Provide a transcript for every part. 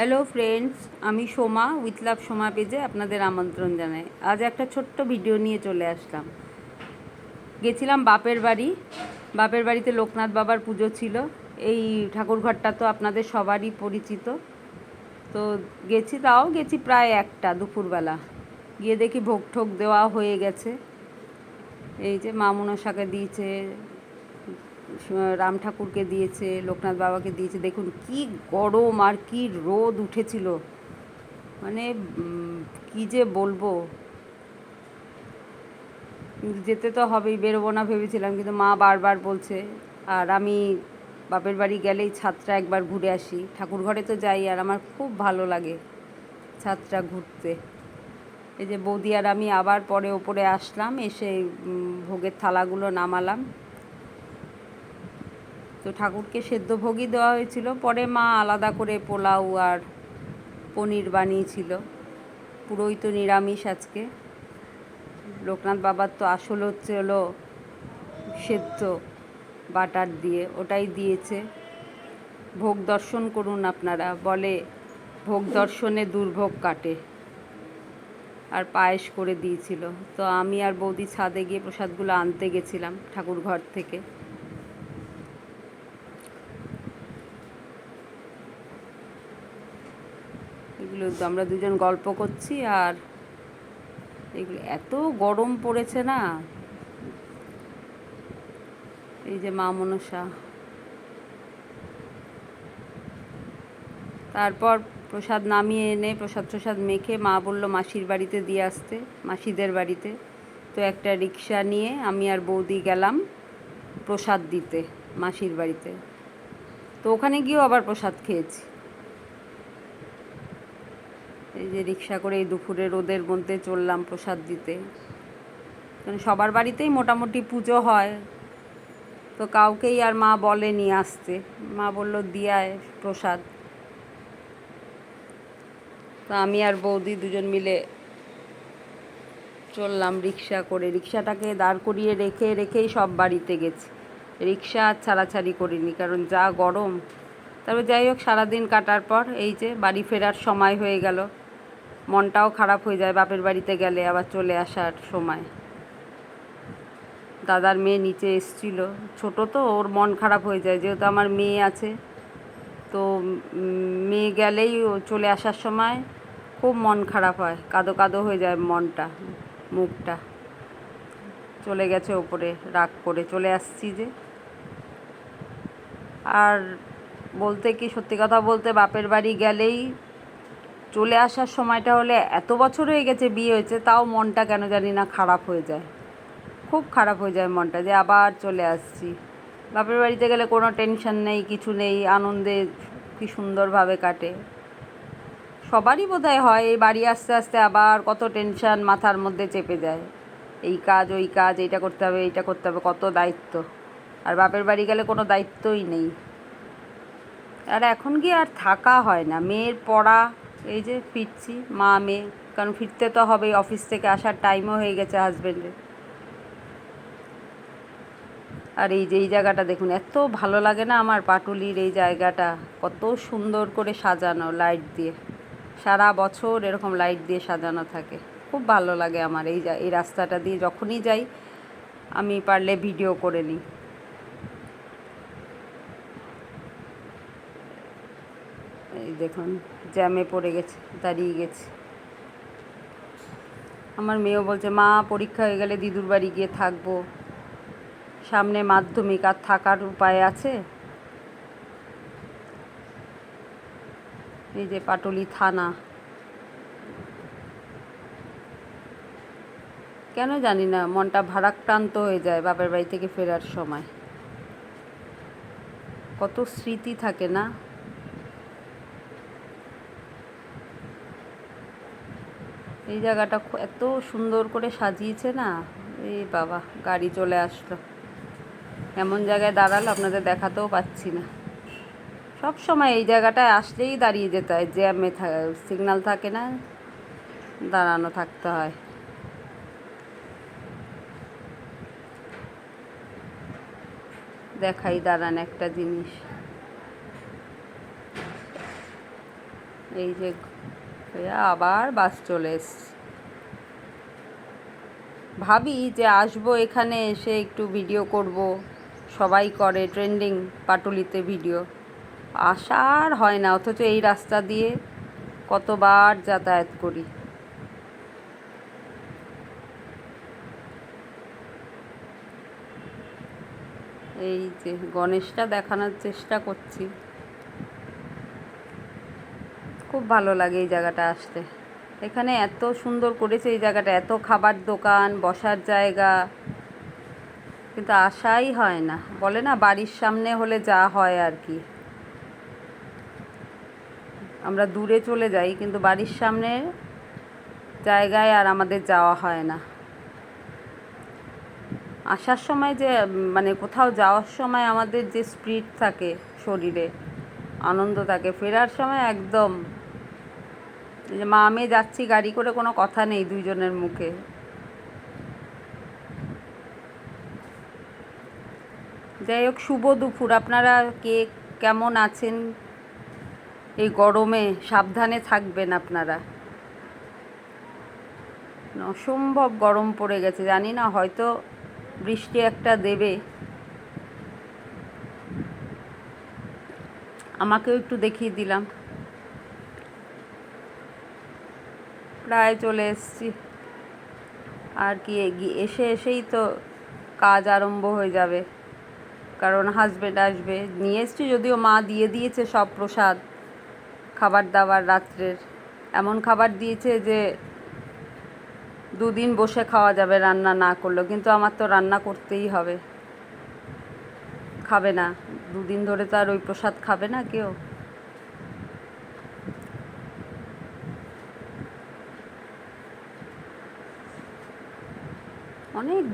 Hello friends আমি Soma with love Soma পেজে আপনাদের আমন্ত্রণ জানাই। আজ একটা ছোট্ট ভিডিও নিয়ে চলে আসলাম। গেছিলাম বাপের বাড়ি। বাপের বাড়িতে লোকনাথ বাবার পুজো ছিল। এই ঠাকুরঘরটা তো আপনাদের সবারই পরিচিত। তো গেছি, তাও গেছি প্রায় একটা দুপুরবেলা। গিয়ে দেখি ভোগ ঠোক দেওয়া হয়ে গেছে। এই যে মা মনসাকে দিয়েছে রাম ঠাকুরকে দিয়েছে, লোকনাথ বাবাকে দিয়েছে। দেখুন, কি গরম আর কি রোদ উঠেছিল। মানে কি যে বলব? কিন্তু যেতে তো হবেই, বেরোবো না ভেবেছিলাম, কিন্তু মা বারবার বলছে, আর আমি বাপের বাড়ি গেলেই ছাদটা একবার ঘুরে আসি। ঠাকুর ঘরে তো যাই, আর আমার খুব ভালো লাগে ছাদটা ঘুরতে। এই যে বৌদি আর আমি আবার পরে ওপরে আসলাম, এসে ভোগের থালাগুলো নামালাম। তো ঠাকুরকে সেদ্ধ ভোগই দেওয়া হয়েছিল। পরে মা আলাদা করে পোলাও আর পনির বানিয়েছিল। পুরোই তো নিরামিষ আজকে। লোকনাথ বাবার তো আসল হচ্ছে হলো সেদ্ধ বাটার দিয়ে, ওটাই দিয়েছে। ভোগ দর্শন করুন আপনারা, বলে ভোগ দর্শনে দুর্ভোগ কাটে। আর পায়েস করে দিয়েছিল। তো আমি আর বৌদি ছাদে গিয়ে প্রসাদগুলো আনতে গেছিলাম ঠাকুর ঘর থেকে। আমরা দুজন গল্প করছি আর এগুলো এত গরম পড়েছে না। এই যে মা মনসা। তারপর প্রসাদ নামিয়ে এনে, প্রসাদ প্রসাদ মেখে মা বলল, মাসির বাড়িতে দিয়ে আসতে, মাসিদের বাড়িতে। তো একটা রিক্সা নিয়ে আমি আর বৌদি গেলাম প্রসাদ দিতে, মাসির বাড়িতে। তো ওখানে গিয়েও আবার প্রসাদ খেয়েছি। এই যে রিক্সা করে এই দুপুরে রোদের মধ্যে চললাম প্রসাদ দিতে। কারণ সবার বাড়িতেই মোটামুটি পুজো হয়। তো কাউকেই আর মা বলেনি আসতে। মা বলল দিয়ায় প্রসাদ। তো আমি আর বৌদি দুজন মিলে চললাম রিক্সা করে। রিক্সাটাকে দাঁড় করিয়ে রেখে, রেখেই সব বাড়িতে গেছি। রিক্সা আর ছাড়াছাড়ি করিনি, কারণ যা গরম। তবে যাই হোক, সারাদিন কাটার পর এই যে বাড়ি ফেরার সময় হয়ে গেল। মনটাও খারাপ হয়ে যায় বাপের বাড়িতে গেলে আবার চলে আসার সময়। দাদার মেয়ে নিচে এসছিল। ছোট তো, ওর মন খারাপ হয়ে যায়। যেহেতু আমার মেয়ে আছে, তো মেয়ে গেলেই ও চলে আসার সময় খুব মন খারাপ হয়। কাদো কাদো হয়ে যায় মনটা, মুখটা। চলে গেছে ওপরে, রাগ করে চলে আসছি যে। আর বলতে কি, সত্যি কথা বলতে বাপের বাড়ি গেলেই চলে আসার সময়টা হলে এত বছর হয়ে গেছে বিয়ে হয়েছে, তাও মনটা কেন জানি না খারাপ হয়ে যায়। খুব খারাপ হয়ে যায় মনটা যে আবার চলে আসছি। বাপের বাড়িতে গেলে কোনো টেনশন নেই, কিছু নেই, আনন্দে কি সুন্দরভাবে কাটে। সবারই বোধহয় হয় এই বাড়ি আসতে আসতে আবার কত টেনশন মাথার মধ্যে চেপে যায়। এই কাজ, ওই কাজ, এইটা করতে হবে, এইটা করতে হবে, কত দায়িত্ব। আর বাপের বাড়ি গেলে কোনো দায়িত্বই নেই। আর এখন কি আর থাকা হয় না। মেয়ের পড়া এই যে ফিরছি, মা, মেয়ে, কারণ ফিরতে তো হবেই, অফিস থেকে আসার টাইমও হয়ে গেছে হাজবেন্ডের আর এই যে, এই জায়গাটা দেখুন, এত ভালো লাগে না আমার পাটুলির এই জায়গাটা, কত সুন্দর করে সাজানো লাইট দিয়ে। সারা বছর এরকম লাইট দিয়ে সাজানো থাকে। খুব ভালো লাগে আমার এই এই রাস্তাটা দিয়ে যখনই যাই, আমি পারলে ভিডিও করে নিই। এই দেখুন, জ্যামে পড়ে গেছে, দাঁড়িয়ে গেছে। আমার মেয়েও বলছে, মা, পরীক্ষা হয়ে গেলে দিদুর বাড়ি গিয়ে থাকব। সামনে মাধ্যমিক, আর থাকার উপায় আছে? এই যে পাটুলি থানা। কেন জানি না, মনটা ভারাক্রান্ত হয়ে যায় বাপের বাড়ি থেকে ফেরার সময়। কত স্মৃতি থাকে না? এই জায়গাটা এত সুন্দর করে সাজিয়েছে না? এই বাবা, গাড়ি চলে আসলো। এমন জায়গায় দাঁড়াল, আপনাদের দেখাতেও পাচ্ছি না। সব সময় এই জায়গাটায় আসলেই দাঁড়িয়ে যেতে হয়, জ্যামে সিগনাল থাকে না, দাঁড়ানো থাকতে হয়। দেখাই দাঁড়ান একটা জিনিস। এই যে হয়ে আবার বাস চলে ভাবি যে আসব এখানে এসে একটু ভিডিও করব। সবাই করে ট্রেন্ডিং পাটুলিতে ভিডিও আসার হয় না, অথচ এই রাস্তা দিয়ে কতবার যাতায়াত করি। এই যে গণেশটা দেখানোর চেষ্টা করছি। খুব ভালো লাগে এই জায়গাটা আসতে। এখানে এত সুন্দর করেছে এই জায়গাটা, এত খাবার দোকান, বসার জায়গা। কিন্তু আসাই হয় না। বলে না, বাড়ির সামনে হলে যা হয় আর কি। আমরা দূরে চলে যাই, কিন্তু বাড়ির সামনে জায়গায় আর আমাদের যাওয়া হয় না। আসার সময় যে মানে কোথাও যাওয়ার সময় আমাদের যে স্পিড থাকে শরীরে, আনন্দ থাকে, ফেরার সময় একদম মা, আমি যাচ্ছি, গাড়ি করে কোনো কথা নেই দুইজনের মুখে। যাই হোক, শুভ দুপুর। আপনারা কে কেমন আছেন? এই গরমে সাবধানে থাকবেন আপনারা। অসম্ভব গরম পড়ে গেছে, জানি না, হয়তো বৃষ্টি একটা দেবে। আমাকেও একটু দেখিয়ে দিলাম। প্রায় চলে এসছি। আর কি এসে এসেই তো কাজ আরম্ভ হয়ে যাবে। কারণ হাজব্যান্ড আসবে। নিয়ে এসছি যদিও মা দিয়ে দিয়েছে সব প্রসাদ, খাবার দাবার রাত্রের। এমন খাবার দিয়েছে যে দুদিন বসে খাওয়া যাবে, রান্না না করলেও। কিন্তু আমার তো রান্না করতেই হবে। খাবে না। দুদিন ধরে তো আর ওই প্রসাদ খাবে না কেউ।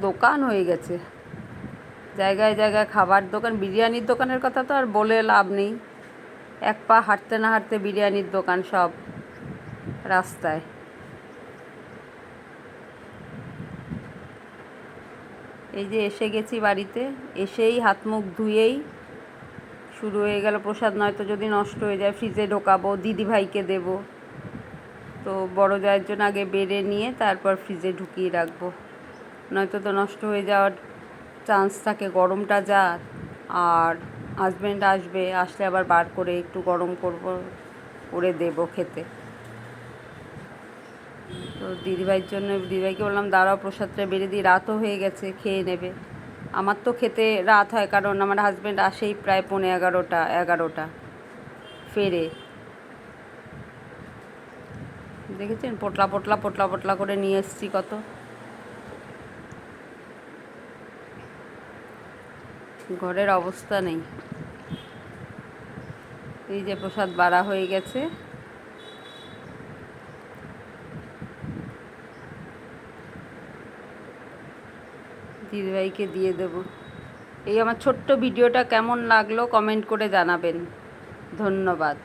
দোকান হয়ে গেছে। জায়গায় জায়গায় খাবার দোকান, বিরিয়ানির দোকানের কথা তো আর বলে লাভ নেই। এক পা হাঁটতে না হাঁটতে বিরিয়ানির দোকান সব রাস্তায়। এই যে এসে গেছি বাড়িতে, এসেই হাত মুখ ধুয়েই শুরু হয়ে গেল প্রসাদ, নয়তো যদি নষ্ট হয়ে যায় ফ্রিজে ঢোকাবো, দিদিভাইকে দেব। তো বড় জায়ের জন্য আগে বেড়ে নিয়ে তারপর ফ্রিজে ঢুকিয়ে রাখব। নয়তো তো নষ্ট হয়ে যাওয়ার চান্স থাকে, গরমটা যা, আর হাজব্যান্ড আসবে, আসলে আবার বার করে একটু গরম করব, করে দেব খেতে। তো দিদিভাইয়ের জন্য, দিদিভাইকে বললাম, দাঁড়াও, প্রসাদটা বেড়ে দিই রাতও হয়ে গেছে, খেয়ে নেবে। আমার তো খেতে রাত হয়, কারণ আমার হাজব্যান্ড আসেই প্রায় পৌনে এগারোটা এগারোটা। ফেরে। দেখেছেন? পোটলা পোটলা পোটলা পোটলা করে নিয়ে এসছি কত। ঘরের অবস্থা নেই। এই যে প্রসাদ বাড়া হয়ে গেছে। দিদিভাইকে দিয়ে দেব। এই আমার ছোট্ট ভিডিওটা কেমন লাগল কমেন্ট করে জানাবেন। ধন্যবাদ।